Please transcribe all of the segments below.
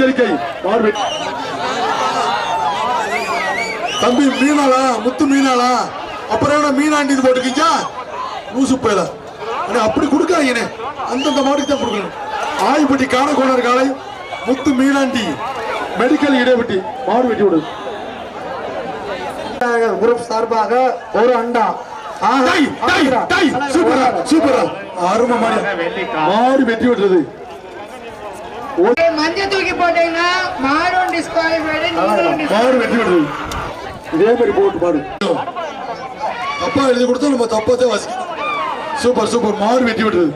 எச்சரிக்கை. தம்பி மீனாளா? முத்து மீனாளா? அப்புறம் என்ன மீனாண்டின்னு போட்டுக்கீங்க லூசு போயில? அப்படி கொடுக்காதீங்கண்ணே. அந்தந்த மாட்டுக்கு தான் கொடுக்கணும். ஆய்பட்டி காணக்கோணர் காலை முத்து மீனாண்டி. மெடிக்கல் இடைவெட்டி மாடு வெட்டி விடு. குரூப் சார்பாக ஒரு அண்டா. சூப்பரா சூப்பரா. அருமை மாடு வெட்டி விடுறது மஞ்சள் தூக்கி போட்டீங்கன்னா மாடும் டிஸ்குவாலிஃபைடு மாடு வெட்டி விடுறது இதே மாதிரி போட்டு பாரு தப்பா எழுதி கொடுத்தா நம்ம தப்பா தான் வாசிக்கணும். Super super. மாடு வெட்டி விடுறது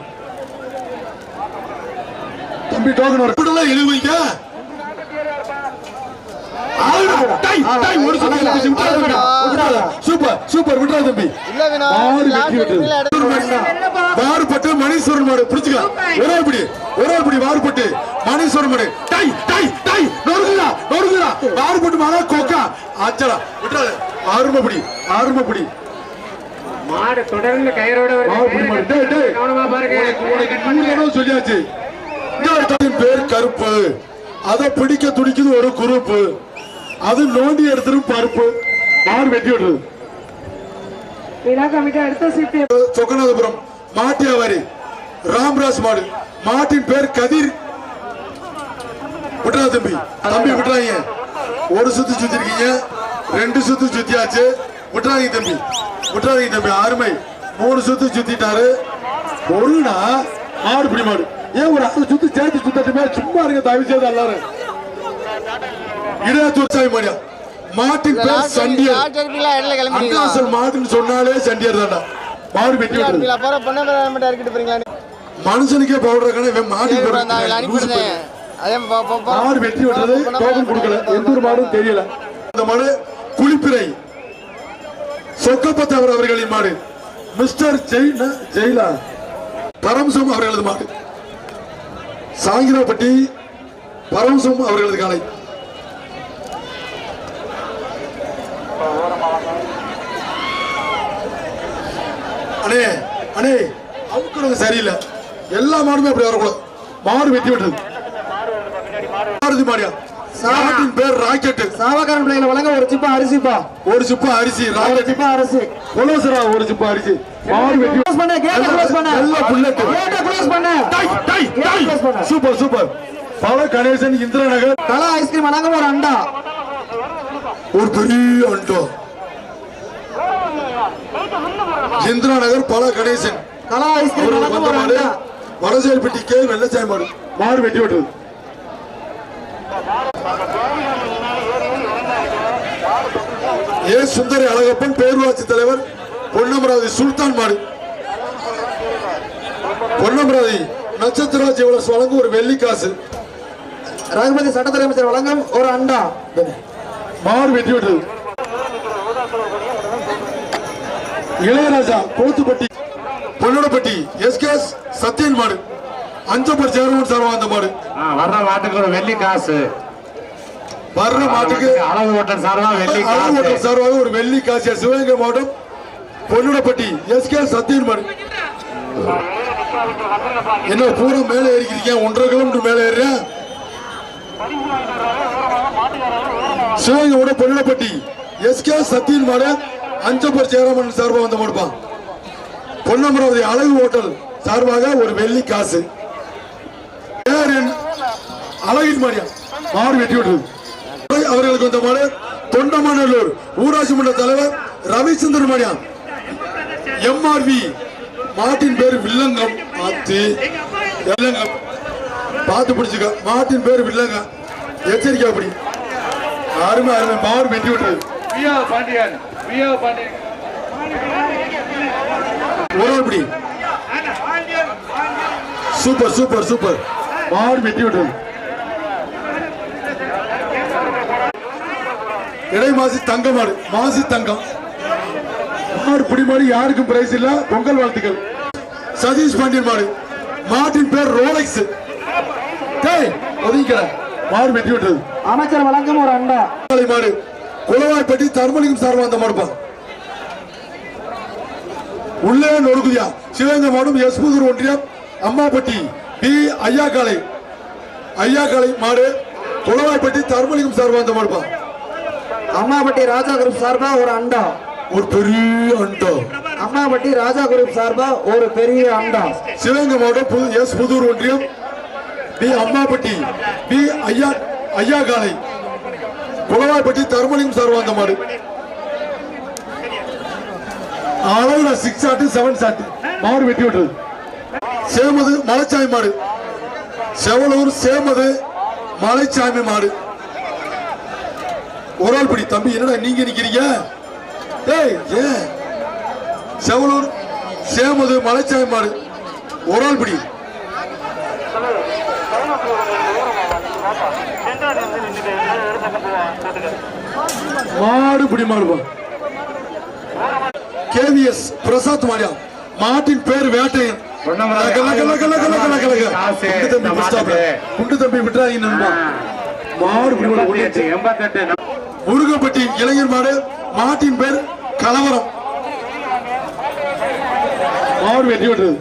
தம்பி டோக்கன் வர கூடலாம் எழுதுவீங்க சூப்பர் சூப்பர் விட்டுறா தம்பி. மாடு வெட்டி விட்டுறது வாறுபட்டு மணீஸ்வரன் மாடு பிடிச்சுக்க ஒரே பிடி ஒரே பிடி வாறுபட்டு மணீஸ்வரன் மாடு. டை டை டை. நொறுங்குதா நொறுங்குதா. வாறுபட்டு மாடா கோக்கா. ஆச்சடா விட்டுறாத ஆறும பிடி ஆறும பிடி மாடு தொடர்ந்து கயிறோட மாடு பிடி மாடு. டேய் டேய். கவனமா பாருங்க. உனக்கு உனக்கு நூறு தடவை சொல்லியாச்சு பேர் கருப்பு. அதை பிடிக்க துடிக்குது ஒரு குரூப்பு அது நோண்டி எடுத்துரும் பருப்பு. மாடு வெட்டி விடுறது விழா கமிட்டி அடுத்த சீட்டு. சொக்கநாதபுரம் மாட்டியாவாரி ராம்ராஜ் மாடு. மாட்டின் பேர் கதிர். விட்டுறா தம்பி. தம்பி விட்டுறாங்க ஒரு சுத்து சுத்திருக்கீங்க ரெண்டு சுத்து சுத்தியாச்சு. விட்டுறாங்க தம்பி. விட்டுறாங்க தம்பி அருமை. மூணு சுத்து சுத்திட்டாரு. ஒருனா மாடு பிடி மாடு. ஏன் ஒரு அரை சுத்து சேர்த்து சுத்தட்டுமே சும்மா இருங்க தயவு செய்து எல்லாரும். இடையாத்தூர் சாமி மாடியா மாட்டின் பேர் சண்டியர். அண்ணாசல் மாடுன்னு சொன்னாலே சண்டியர் தான்டா. மாடு வெட்டி விட்டுறது மனுஷனுக்கே பவுடர் கடை இவன் மாடு வெட்டி விட்டுறது டோக்கன் கொடுக்கல. எந்த ஒரு மாடும் தெரியல. இந்த மாடு குளிப்பிறை. சொக்கப்பத்தவர் அவர்களின் மாடு. மிஸ்டர் ஜெயின ஜெயிலா. பரம்சம் அவர்களது மாடு. சாங்கிராப்பட்டி பரம்சம் அவர்களது காலை அண்ணே அவுக்குறது சரியில்லை. எல்லா மாடுமே அப்படி வரக்கூடாது. மாடு வெட்டி விட்டது மாருதி மாடியா நாட்டின் பேர் ராக்கெட் சாவகாரன் பிள்ளைகளை வழங்க ஒரு சிப்பா அரிசிப்பா ஒரு சிப்பா அரிசி ராக்கெட் சிப்பா அரிசி. கொலோசரா ஒரு சிப்பா அரிசி. மாடு வெட்டி க்ளோஸ் பண்ணு க்ளோஸ் பண்ணு. எல்லாம் புல்லட் கேட்ட க்ளோஸ் பண்ணு. டை டை டை. Super super. பல கணேசன் இந்திரா நகர் கலா ஐஸ்கிரீம் வழங்க ஒரு அண்டா. ஒரு பெரிய அண்டோ. இந்திரா நகர் பல கணேசன். வடசேரிப்பட்டி கே வெள்ளச்சாய் மாடு மாடு வெட்டி விட்டது. ஏ சுந்தரி அழகப்பன் பேரூராட்சி தலைவர் பொன்னமராவதி சுல்தான் மாடு. பொன்னமராவதி நட்சத்திரா ஜுவலர்ஸ் வழங்கும் ஒரு வெள்ளி காசு. ரகுபதி சட்டத்துறை அமைச்சர் வழங்கும் ஒரு அண்டா. மாடு வெட்டி விட்டது. இளையராஜா கோத்துப்பட்டி பொன்னோடப்பட்டி எஸ்கேஎஸ் சத்யன் மாடு அஞ்சப்பர் சேர்மன் சார்வா அந்த மாடு. வர்ற மாட்டுக்கு ஒரு வெள்ளி காசு. வர்ற மாட்டுக்கு அளவு ஓட்டம் சார்பா வெள்ளி காசு. அலுவலகம் சார்பாக ஒரு வெள்ளி காசியா சிவகங்கை மாவட்டம் பொன்னுடப்பட்டி எஸ்கே சத்தியன் மாடு. என்ன பூரா மேலே ஏறிக்கிறீங்க ஒன்றரை கிலோமீட்டர் மேலே ஏறியா சிவகங்கை மாவட்டம் பொன்னுடப்பட்டி எஸ்கே சத்தியன் மாடு. அஞ்சப்பர் சேரமன் சார்பாக வந்து கொடுப்பான். பொன்னமராவதி அழகு ஹோட்டல் சார்பாக ஒரு வெள்ளி காசு. என்ன? அழகின் மாரியா மாடு வெட்டி விட்டது அவர்களுக்கு வந்த மாடு தொண்டமநல்லூர் ஊராட்சி மன்ற தலைவர் ரவிச்சந்திரன் மாரியா எம்ஆர்வி மாட்டின் பேர் வில்லங்கம். ஆத்தி. வில்லங்கம். பார்த்து பிடிச்சுக்க. மாட்டின் பேர் வில்லங்கம். எச்சரிக்கை அப்படி. அருமை அருமை. மாடு வெட்டி விட்டது பாண்டியன். ஒரு சூப்பர் சூப்பர் சூப்பர். மாடு வெட்டி விட்டது. இடை மாசி தங்க மாடு மாசி தங்கம். மாடு பிடி மாடு யாருக்கும் பிரைஸ் இல்ல பொங்கல் வாழ்த்துக்கள். சதீஷ் பாண்டியன் மாடு. மாட்டின் பேர் ரோலெக்ஸ் டேய் ஒதுங்கிக்கல மாடு வெட்டி விட்டது. அமைச்சர் வழங்கும் ஒரு அண்டா. மாடு. குளவாய்ப்பட்டி தர்மலிங்கம் சார்பா அந்த மாடுப்பா உள்ளே நொறுக்குதியா? சிவகங்கை மாடும் எஸ்புதூர் ஒன்றியம் அம்மாப்பட்டி பி. ஐயாக்காலை ஐயாக்காலை மாடு குளவாய்ப்பட்டி தர்மலிங்கம் சார்பா வந்த மாடுப்பா அம்மாபட்டி ராஜா குரூப் சார்பா ஒரு அண்டா. ஒரு பெரிய அண்டா. அம்மாபட்டி ராஜா குரூப் சார்பா ஒரு பெரிய அண்டா. சிவகங்கை மாவட்டம் புது எஸ் புதூர் ஒன்றியம் பி. அம்மாப்பட்டி பி. ஐயா ஐயா காலை குளவாய்ப்பட்டி தர்மலிங்கம் சார்பா வந்த மாடு. அளவுல சிக்ஸ் ஆட்டு செவன் சாட்டு மாடு வெட்டி விட்டது சேமது மலைச்சாமி மாடு. செவலூர் சேமது மலைச்சாமி மாடு. ஒரு ஆள் பிடி. தம்பி என்னடா நீங்க நிக்கிறீங்க? ஏய் ஏ செவலூர் சேமது மலைச்சாமி மாடு. ஒரு ஆள் பிடி. மாடு பிடி மாடுப்பா கேவிஎஸ் பிரசாத் மாடியா மாட்டின் பேர் வேட்டையன். குண்டு தம்பி விட்டுறாங்க நண்பா. மாடு முருகப்பட்டி இளைஞர் மாடு மாட்டின் பேர் கலவரம். மாடு வெட்டி விட்டுறது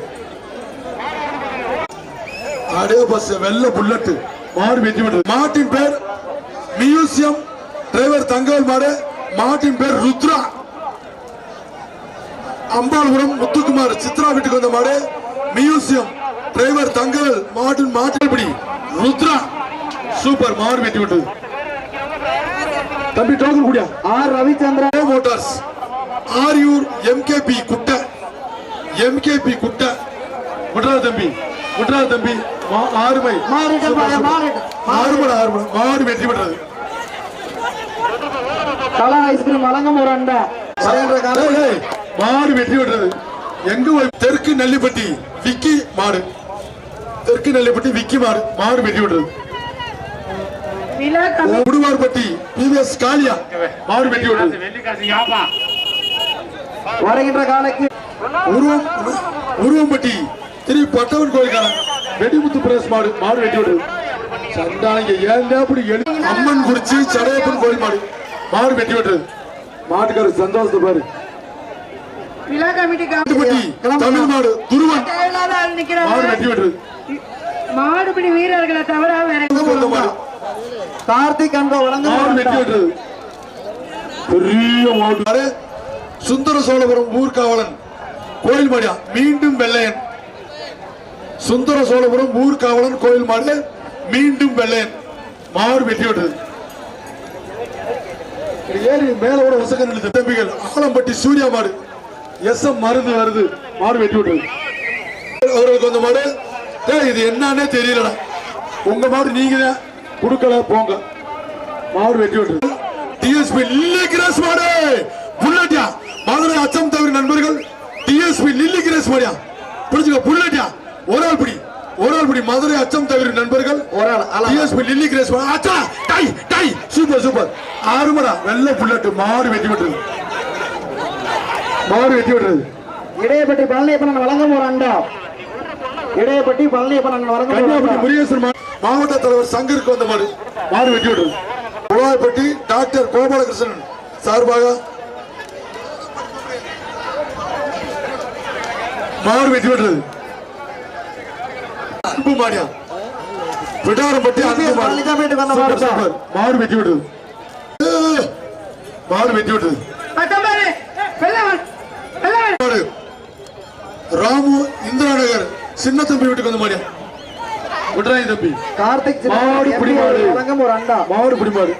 அடே பஸ் வெள்ள புல்லட் மாடு வெட்டி விட்டுறது மாட்டின் பேர் மியூசியம் டிரைவர் தங்கவேல் மாடு மாட்டின் பேர் ருத்ரா. அம்பாள்புரம் முத்துக்குமார் சித்ரா வீட்டுக்கு வந்த மாடு மியூசியம் டிரைவர் தங்கவேல் மாட்டின் மாட்டின் பிடி ருத்ரா. சூப்பர் மாடு வெட்டி விட்டது தம்பி டோக்கன் குடியா. R Ravichandran. Motors Ariyur MKP குட்டை. எம்கேபி குட்டை. முட்ரா தம்பி முட்ரா தம்பி. மா- ஆறுமை. மாறிட்டு பாரு, மாறிட்டு. ஆறுமடா ஆறுமடா மாடு வெற்றி பெற்றது. கலா ஐஸ்கிரீம் வழங்கும் ஒரு அண்டா மாடு வெற்றி பெற்றது. எங்க தெற்கு நெல்லிப்பட்டி விக்கி மாடு. தெற்கு நெல்லிப்பட்டி விக்கி மாடு. மாடு வெற்றி பெற்றது. உடுவார்பட்டி பிவிஎஸ் காளியா மாடு வெற்றி பெற்றது. வருகின்ற காலைக்கு உருவம் உருவம்பட்டி திரு பட்டவன் கோயில்காரன். வெடிமுத்து பிரேஸ் மாடு மாடு வெட்டி விடுது சண்டாங்க ஏன் அப்படி எழு அம்மன் குறிச்சி சடையப்பன் கோயில் மாடு. மாடு வெட்டி விட்டுறது மாட்டுக்காரர் சந்தோஷத்தை பாரு. விழா கமிட்டி பட்டி தமிழ் மாடு துருவன். மாடு வெட்டி விட்டுறது மாடுபிடி வீரர்களை தவிர வேற கார்த்திக் அன்பா வழங்கும் ஒரு மாடு வெட்டி. விட்டுறது பெரிய மாடு. சுந்தர சோழபுரம் ஊர்காவலன். கோயில் மாடியா? மீண்டும் வெள்ளையன். சுந்தர சோழபுரம் ஊர்காவலன் கோயில் மாடு மீண்டும் வெள்ளையன் மாறு வெட்டி விட்டது ஏறி மேல கூட உசக தம்பிகள் ஆலம்பட்டி சூர்யா மாடு. எஸ் எம் மருந்து வருது. மாடு வெட்டி விட்டது அவர்களுக்கு அந்த மாடு டேய் இது என்னன்னே தெரியலடா. உங்க மாடு நீங்க தான் கொடுக்கல போங்க. மாடு வெட்டி விட்டது டிஎஸ்பி லில்லி கிரேஸ் மாடு. புல்லட்டியா மதுரை அச்சம் தவிர நண்பர்கள் டிஎஸ்பி லில்லி கிரேஸ் மாடியா புரிஞ்சுக்க புல்லட்டியா ஒரு ஆள் பிடி ஒரு ஆள் பிடி மதுரை அச்சம் தவிர நண்பர்கள். ஒரு ஆள். டிஎஸ்பி லில்லி கிரேஸ் மாடு அச்சா டை டை சூப்பர் சூப்பர் ஆறுமடா வெள்ளை புல்லட்டு மாடு வெட்டி விட்டது மாடு வெட்டி விட்டது இடையப்பட்டி பழனியப்பன் வழங்கும் ஒரு அண்டா இடையப்பட்டி பழனியப்பன் வழங்கும் கன்னியாகுமரி முருகேசன் மாவட்ட தலைவர் சங்கருக்கு வந்த மாடு. மாடு வெட்டி விட்டது உழவாய்ப்பட்டி டாக்டர் கோபாலகிருஷ்ணன் சார்பாக மாடு வெட்டி விட்டது அன்பு மாடியா பிடாரம்பட்டி அன்பு மாடு வெட்டி விட்டது ஏ, மாடு வெட்டி மாடு ராமு இந்திரா நகர் சின்ன தம்பி வீட்டுக்கு வந்த மாடியா விட்றாங்க தம்பி. கார்த்திக் மாடு சிதம்பரம் பிடி எம்பி மாடு. அவர்கள் வழங்கும் ஒரு அண்டா. மாடு பிடி மாடு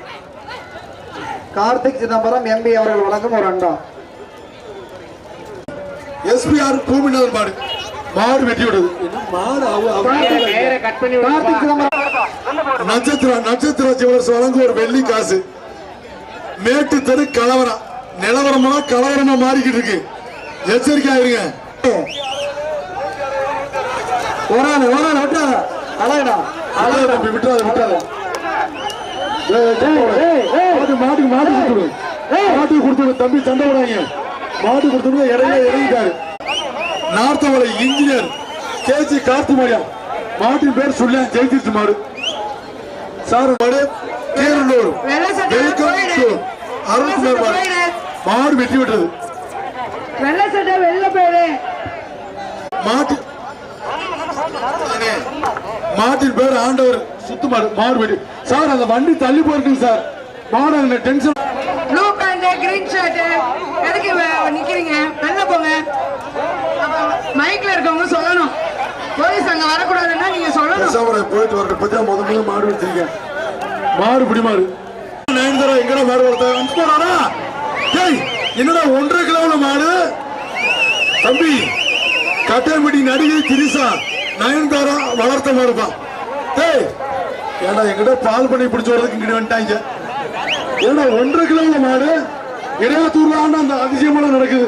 கார்த்திக் சிதம்பரம் எம்பி அவர்கள் வழங்கும் ஒரு அண்டா. எஸ்பிஆர் பூமிநாதன் மாடு மாடு வெட்டி விடுது சிதம்பரம். நட்சத்திர நட்சத்திர ஜுவலர்ஸ் வழங்கும் ஒரு வெள்ளி காசு. மேட்டு தெரு கலவரம். நிலவரமா கலவரமா மாறிக்கிட்டு இருக்கு. எச்சரிக்கையா இருங்க. ஒரு ஆள் ஒரு ஆள் விட்டாத அழகடா அழகு தம்பி ஏய், மாட்டு மாட்டுக்கு மாட்டு கொடுத்துடு. மாட்டுக்கு கொடுத்துடு தம்பி சண்டை விடாங்க மாட்டு கொடுத்துடு இடையில இறங்கிட்டாரு. நார்த்தவளை இன்ஜினியர் கேஜி கார்த்திமாரியா மாட்டின் பேர் சொல்ல ஜெயிச்சிருச்சு மாடு சார் மாடு கீரனூர் அருண்குமார் மாடு. மாடு வெட்டி விட்டது. மாட்டு மாட்டின் பேர் ஆண்டவர் சுத்து மாடு மாடு வெட்டி சார் அந்த வண்டி தள்ளி போயிருக்குங்க சார். மாடு டென்ஷன் அங்க வரக்கூடாதுன்னா நீங்க சொல்லணும். போயிட்டு வரட்டும் பத்தியா முத முதல்ல மாடு வச்சிருக்கேன். மாடு பிடி மாடு. நயன்தாரா எங்கடா மாடு வளர்த்த அனுப்பிச்சு போடாடா டேய் என்னடா ஒன்றரை கிலோல மாடு? தம்பி கட்டையம்பட்டி நடிகை திரிசா. நயன்தாரா வளர்த்த மாடுப்பா. டேய் ஏடா எங்கிட்ட பால் பண்ணி பிடிச்சு வரதுக்கு இங்கிட்டு வந்துட்டாங்க? ஏடா ஒன்றரை கிலோல மாடு? இடையாத்தூர்ல அந்த அதிசயமெல்லாம் நடக்குது.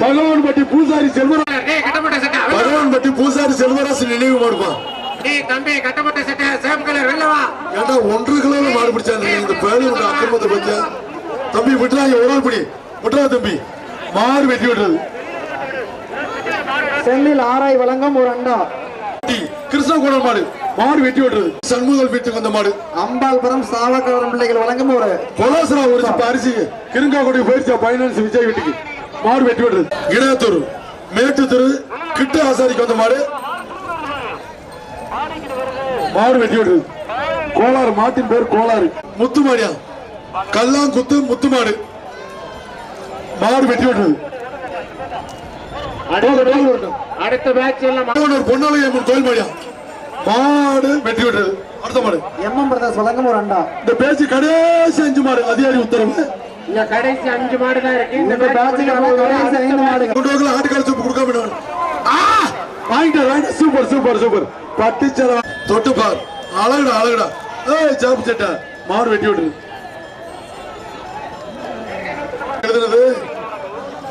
பகவான் பட்டி பூசாரி செல்வரா டேய் கட்டப்பட்ட சட்டை பகவான் பட்டி பூசாரி செல்வராசு நினைவு மாடுப்பா. டேய் தம்பி கட்டப்பட்ட சட்டை சேம் கலர் வெளில வா. ஏன்டா ஒன்றரை கிலோல மாடு பிடிச்சாங்க இந்த பேரு அக்கிரமத்தை பத்தியா? தம்பி விட்டுறாங்க ஒரு ஆள் பிடி. விட்டுறா தம்பி. மாடு வெட்டி விடுறது செல்லில் ஆராய் வழங்கும் ஒரு அண்டா. கிருஷ்ணகுடம் மாடு. மாடு வெட்டி விடுறது சண்முகல் வீட்டுக்கு வந்த மாடு. அம்பாள்புரம் சாவக்காரம் பிள்ளைகள் வழங்கும் ஒரு சிப்ப அரிசி கிருங்காக்குடி போயிருச்சா பைனான்ஸ் விஜய் வீட்டுக்கு. மாடு வெட்டி விடுறது இடையத்தூர் மேட்டு தெரு கிட்ட ஆசாரிக்கு வந்த மாடு. மாடு வெட்டி விடுறது கோளாறு மாட்டின் பேர் கோளாறு. முத்து மாடியா? கல்லாங்குத்து முத்து மாடு. மாடு வெட்டி விடுறது அடுத்த பேட்ச் எல்லாம் ஒரு பொன்னாலயம் கோயில் மாடியா? மாடு வெட்டி விடுறது அடுத்த மாடு. எம்எம் பிரதர்ஸ் வழங்கும் ஒரு அண்டா. இந்த பேச்சு கடைசி அஞ்சு மாடு அதிகாரி உத்தரவு. இங்க கடைசி அஞ்சு மாடு தான் இருக்கு. இந்த கடைசி ஐந்து வரல ஆட்டுக்கால் சூப்பு கொடுக்காம விடுவாங்க. ஆ! வாங்கிட்டு வாங்கிட்டு சூப்பர் சூப்பர் சூப்பர். பட்டுச்சல தொட்டு பார் அழகுடா அழகுடா. ஏய் சாப்பு சட்டை. மாடு வெட்டி விட்டுரு. எழுதுனது?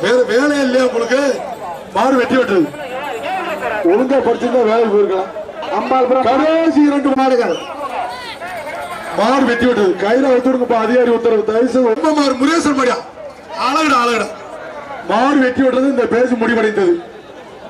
வேற வேலை இல்லையா உங்களுக்கு? மாடு வெட்டி விட்டுரு. ஒழுங்கா படிச்சிருந்தா வேலைக்கு போயிருக்கலாம். அம்பாள்புரம் கடைசி இரண்டு மாடுகள். மாடு வெட்டி விட்டது கையில வச்சுடுங்கப்பா அதிகாரி உத்தரவு தயவுசெய்து ரொம்ப மாடு முருகேசன் மாடியா? அழகுடா அழகுடா. மாடு வெட்டி விட்டது இந்த பேச்சு முடிவடைந்தது.